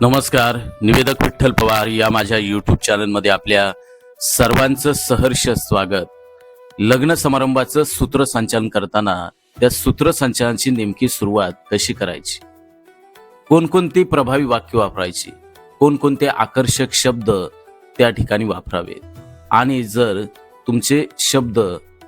नमस्कार निवेदक विठ्ठल पवार या माझ्या यूट्यूब चॅनलमध्ये आपल्या सर्वांचं सहर्ष स्वागत. लग्न समारंभाचं सूत्रसंचालन करताना त्या सूत्रसंचालनाची नेमकी सुरुवात कशी करायची? कोणकोणती प्रभावी वाक्य वापरायची? कोणकोणते आकर्षक शब्द त्या ठिकाणी वापरावेत? आणि जर तुमचे शब्द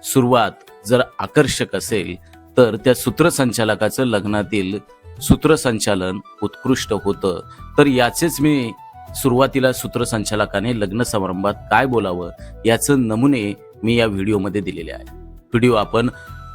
सुरुवात जर आकर्षक असेल तर त्या सूत्रसंचालकाचं लग्नातील सूत्रसंचालन उत्कृष्ट होतं. तर याचेच मी सुरुवातीला सूत्रसंचालकाने लग्न समारंभात काय बोलावं याचं नमुने मी या व्हिडिओमध्ये दिलेले आहे व्हिडिओ आपण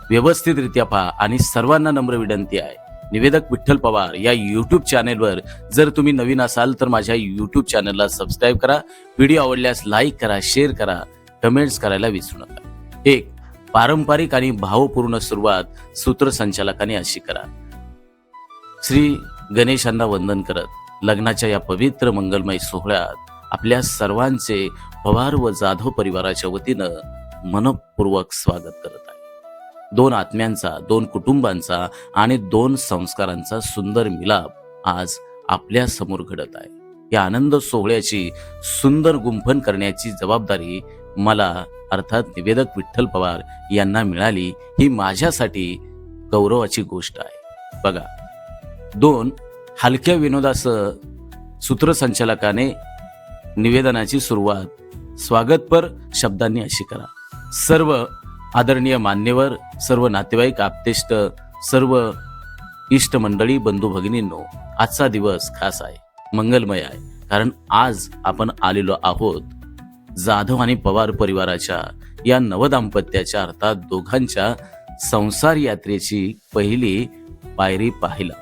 व्यवस्थितरित्या पहा आणि सर्वांना नम्र विनंती आहे. निवेदक विठ्ठल पवार या यूट्यूब चॅनेलवर जर तुम्ही नवीन असाल तर माझ्या यूट्यूब चॅनलला सबस्क्राईब करा. व्हिडिओ आवडल्यास लाईक करा शेअर करा कमेंट्स करायला विसरू नका. एक पारंपरिक आणि भावपूर्ण सुरुवात सूत्रसंचालकाने अशी करा. श्री गणेशांना वंदन करत लग्नाच्या या पवित्र मंगलमय सोहळ्यात आपल्या सर्वांचे पवार व जाधव परिवाराच्या वतीनं मनपूर्वक स्वागत करत आहे. दोन आत्म्यांचा दोन कुटुंबांचा आणि दोन संस्कारांचा सुंदर मिलाप आज आपल्यासमोर घडत आहे. या आनंद सोहळ्याची सुंदर गुंफण करण्याची जबाबदारी मला अर्थात निवेदक विठ्ठल पवार यांना मिळाली ही माझ्यासाठी गौरवाची गोष्ट आहे. बघा दोन हलक्या विनोदासह सूत्रसंचालकाने निवेदनाची सुरुवात. स्वागतपर शब्दांनी अशी करा. सर्व आदरणीय मान्यवर सर्व नातेवाईक आपतेष्ट सर्व इष्टमंडळी बंधू भगिनींनो आजचा दिवस खास आहे मंगलमय आहे. कारण आज आपण आलेलो आहोत जाधव आणि पवार परिवाराच्या या नवदाम्पत्याच्या अर्थात दोघांच्या संसार यात्रेची पहिली पायरी पाहिला.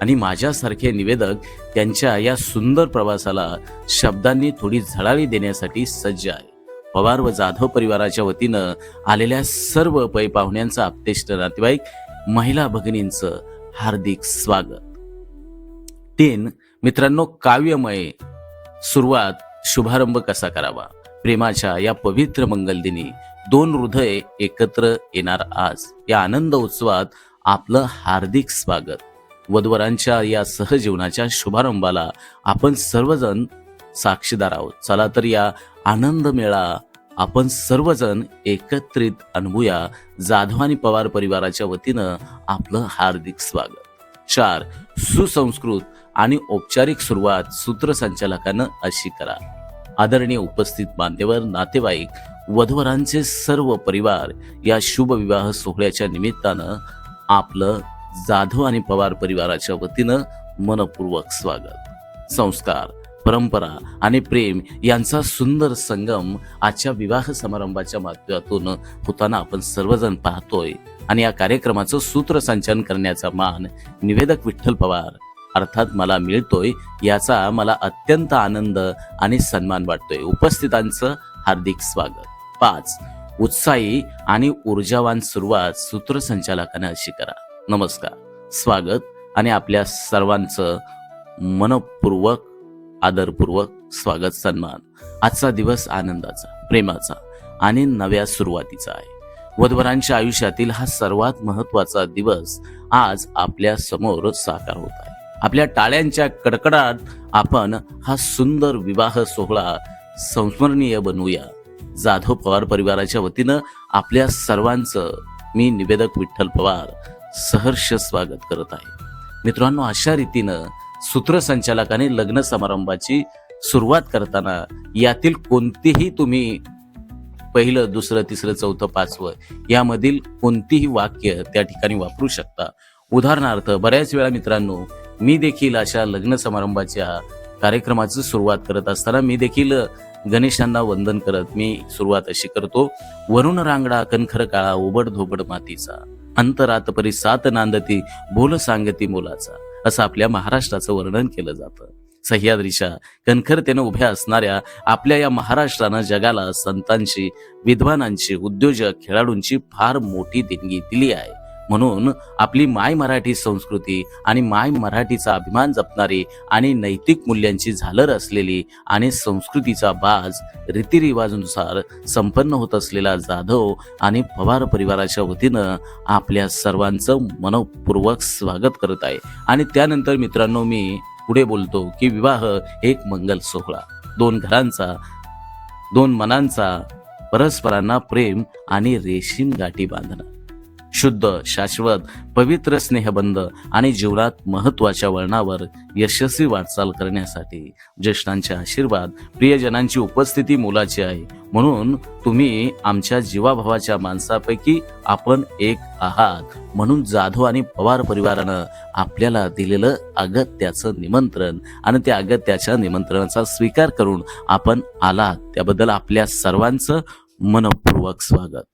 आणि माझ्यासारखे निवेदक त्यांच्या या सुंदर प्रवासाला शब्दांनी थोडी झळाळी देण्यासाठी सज्ज आहे. पवार व जाधव परिवाराच्या वतीनं आलेल्या सर्व पै पाहुण्यांचं आपतेष्ट नातेवाईक महिला भगिनींचं हार्दिक स्वागत. तीन मित्रांनो काव्यमय सुरुवात शुभारंभ कसा करावा? प्रेमाच्या या पवित्र मंगलदिनी दोन हृदय एकत्र येणार आज. या आनंद उत्सवात आपलं हार्दिक स्वागत. वधवरांच्या या सहजीवनाच्या शुभारंभाला आपण सर्वजण साक्षीदार आहोत. चला तर या आनंद मेळा आपण सर्वजण एकत्रित अनुभूया जाधव आणि पवार परिवाराच्या वतीनं आपलं हार्दिक स्वागत. चार सुसंस्कृत आणि औपचारिक सुरुवात सूत्रसंचालकानं अशी करा. आदरणीय उपस्थित बांधेवर नातेवाईक वधवरांचे सर्व परिवार या शुभ विवाह सोहळ्याच्या निमित्तानं आपलं जाधव आणि पवार परिवाराच्या वतीनं मनपूर्वक स्वागत. संस्कार परंपरा आणि प्रेम यांचा सुंदर संगम आजच्या विवाह समारंभाच्या माध्यमातून होताना आपण सर्वजण पाहतोय आणि या कार्यक्रमाचं सूत्रसंचलन करण्याचा मान निवेदक विठ्ठल पवार अर्थात मला मिळतोय याचा मला अत्यंत आनंद आणि सन्मान वाटतोय. उपस्थितांचं हार्दिक स्वागत. पाच उत्साही आणि ऊर्जावान सुरुवात सूत्रसंचालकाने अशी करा. नमस्कार. स्वागत आणि आपल्या सर्वांचं मनपूर्वक आदरपूर्वक स्वागत सन्मान. आजचा दिवस आनंदाचा प्रेमाचा आणि नव्या सुरुवातीचा आहे. वधवरांच्या आयुष्यातील हा सर्वात महत्त्वाचा दिवस आज आपल्यासमोर साकार होत आहे. आपल्या टाळ्यांच्या कडकडात आपण हा सुंदर विवाह सोहळा संस्मरणीय बनवूया. जाधव पवार परिवाराच्या वतीनं आपल्या सर्वांचं मी निवेदक विठ्ठल पवार सहर्ष स्वागत करत आहे. मित्रांनो अशा रीतीनं सूत्रसंचालकाने लग्न समारंभाची सुरुवात करताना यातील कोणतीही तुम्ही पहिलं दुसरं तिसरं चौथं पाचवं यामधील कोणतीही वाक्य त्या ठिकाणी वापरू शकता. उदाहरणार्थ बऱ्याच वेळा मित्रांनो मी देखील अशा लग्न समारंभाच्या कार्यक्रमाची सुरुवात करत असताना मी देखील गणेशांना वंदन करत मी सुरुवात अशी करतो. वरुण रांगडा कणखर काळा उबड धोबड मातीचा. अंतरात परी सात नांदती बोल सांगती मोलाचा. असं आपल्या महाराष्ट्राचं वर्णन केलं जातं. सह्याद्रीच्या कणखरतेनं उभ्या असणाऱ्या आपल्या या महाराष्ट्रानं जगाला संतांची विद्वानांची उद्योजक खेळाडूंची फार मोठी देणगी दिली आहे. म्हणून आपली माय मराठी संस्कृती आणि माय मराठीचा अभिमान जपणारी आणि नैतिक मूल्यांची झालर असलेली आणि संस्कृतीचा बाज रीतिरिवाजानुसार संपन्न होत असलेला जाधव आणि पवार परिवाराच्या वतीनं आपल्या सर्वांचं मनपूर्वक स्वागत करत आहे. आणि त्यानंतर मित्रांनो मी पुढे बोलतो की विवाह एक मंगल सोहळा. दोन घरांचा दोन मनांचा परस्परांना प्रेम आणि रेशीम गाठी बांधणं. शुद्ध शाश्वत पवित्र स्नेहबंध आणि जीवनात महत्त्वाच्या वळणावर यशस्वी वाटचाल करण्यासाठी ज्येष्ठांचे आशीर्वाद प्रियजनांची उपस्थिती मोलाची आहे. म्हणून तुम्ही आमच्या जीवाभावाच्या माणसापैकी आपण एक आहात. म्हणून जाधव आणि पवार परिवारानं आपल्याला दिलेलं अगत्याचं निमंत्रण आणि त्या अगत्याच्या निमंत्रणाचा स्वीकार करून आपण आलात. त्याबद्दल आपल्या सर्वांचं मनपूर्वक स्वागत.